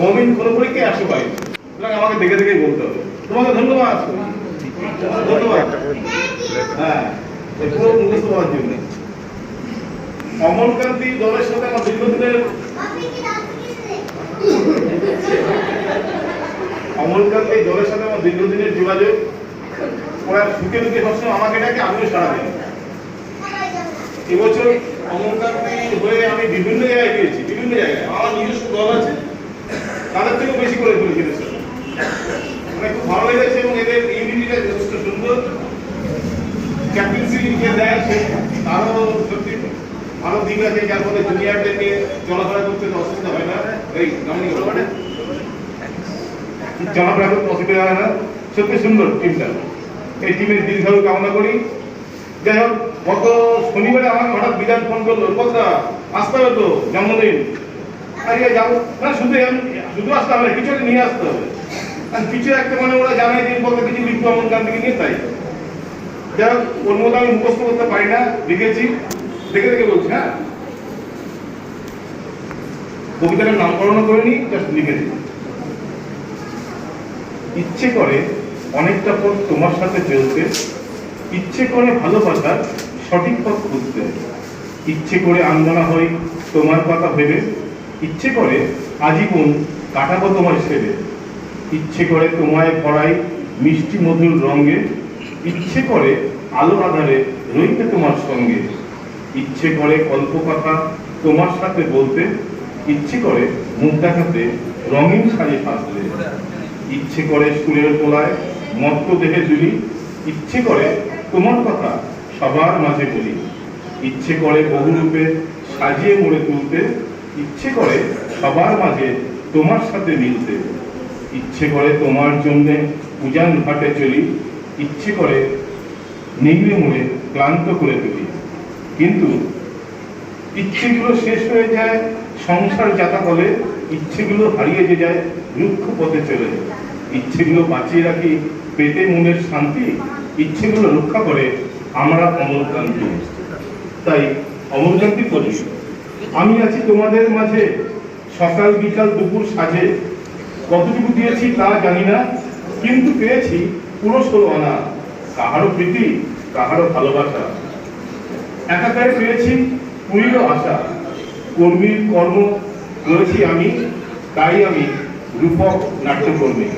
কোনোদিন কোনো পরীক্ষায় একশো পাইনি সুতরাং আমাকে দেখে দেখেই বলতে হবে। তোমাকে ধন্যবাদ। ধন্যবাদ। হ্যাঁ অমলকান্তি দলের সাথে আমার দীর্ঘদিনের অমলকান্তি দলের সাথে আমার দীর্ঘদিনের যোগাযোগ, ওরা সুখে দুঃখে সবসময় আমাকে ডাকে, আমিও সারা দিই। এবছর অমলকান্তি হয়ে আমি বিভিন্ন জায়গায় গিয়েছি, বিভিন্ন জায়গায়। আমার নিজস্ব দল আছে তাদের থেকেও বেশি করে করেছি দেশের মানে খুব ভালো লেগেছে এবং এদের ইউনিটিটা যথেষ্ট সুন্দর। ক্যাপ্টেন্সি যে দেয়, সে তারও সত্যি ভালো দিক আছে, যার ফলে জুনিয়রদের নিয়ে চলাফেরা করতে অসুবিধা হয় না। এই গামনি মানে? চলাফেরা করতে অসুবিধা হয় না। সত্যি সুন্দর টিমটা এই টিমের দীর্ঘায়ু কামনা করি। যাই হোক, গত শনিবারে আমাকে হঠাৎ বিধান ফোন করল কথা আসতে হবে তো জন্মদিন আরে যাব না শুধু শুধু আসতে হবে কিছু একটা নিয়ে আসতে হবে। আর কিছু একটা মানে ওরা জানায় দিন বলতে কিছু লিখব এমন গান থেকে নিয়ে তাই। যাই হোক, ওর মতো আমি মুখস্থ করতে পারি না, লিখেছি। দেখে দেখে বলছি হ্যাঁ? কবিতাটার নামকরণও করিনি জাস্ট লিখেছি ইচ্ছে করে অনেকটা পথ তোমার সাথে চলতে, ইচ্ছে করে ভালোবাসার সঠিক পথ খুঁজতে। ইচ্ছে করে আন্দোলন হই, তোমার কথা ভেবে। ইচ্ছে করে আজীবন কাটাবো তোমার সেবে ইচ্ছে করে তোমায় পড়াই মিষ্টি মধুর রঙে, ইচ্ছে করে আলো আধারে রইতে তোমার সঙ্গে। ইচ্ছে করে গল্প কথা তোমার সাথে বলতে, ইচ্ছে করে মুখ দেখাতে রঙিন সাজে সাজতে। ইচ্ছে করে সুরের তোলায় মত্ত দেহে দুলি, ইচ্ছে করে তোমার কথা সবার মাঝে বলি। ইচ্ছে করে বহুরূপে সাজিয়ে মোড়ে তুলতে, ইচ্ছে করে সবার মাঝে তোমার সাথে মিলতে। ইচ্ছে করে তোমার জন্যে উজান ঘাটে চলি, ইচ্ছে করে নিগড়ে মুড়ে ক্লান্ত করে তুলি কিন্তু ইচ্ছেগুলো শেষ হয়ে যায়, সংসার যাতা বলে ইচ্ছেগুলো হারিয়ে যে যায়, রুক্ষ পথে চলে। ইচ্ছেগুলো বাঁচিয়ে রাখি পেটে মনের শান্তি, ইচ্ছেগুলো রক্ষা করে আমরা অমরকান্তি তাই অমরকান্তি করি। আমি আছি তোমাদের মাঝে। সকাল বিকাল দুপুর সাজে কতটুকু দিয়েছি তা জানি না, কিন্তু পেয়েছি পুরো ষোলো আনা কাহারও প্রীতি কাহারও ভালোবাসা। একাকারে পেয়েছি পুরীরও আশা। কর্মীর কর্ম রয়েছি আমি, তাই আমি রূপক নাট্যকর্মী।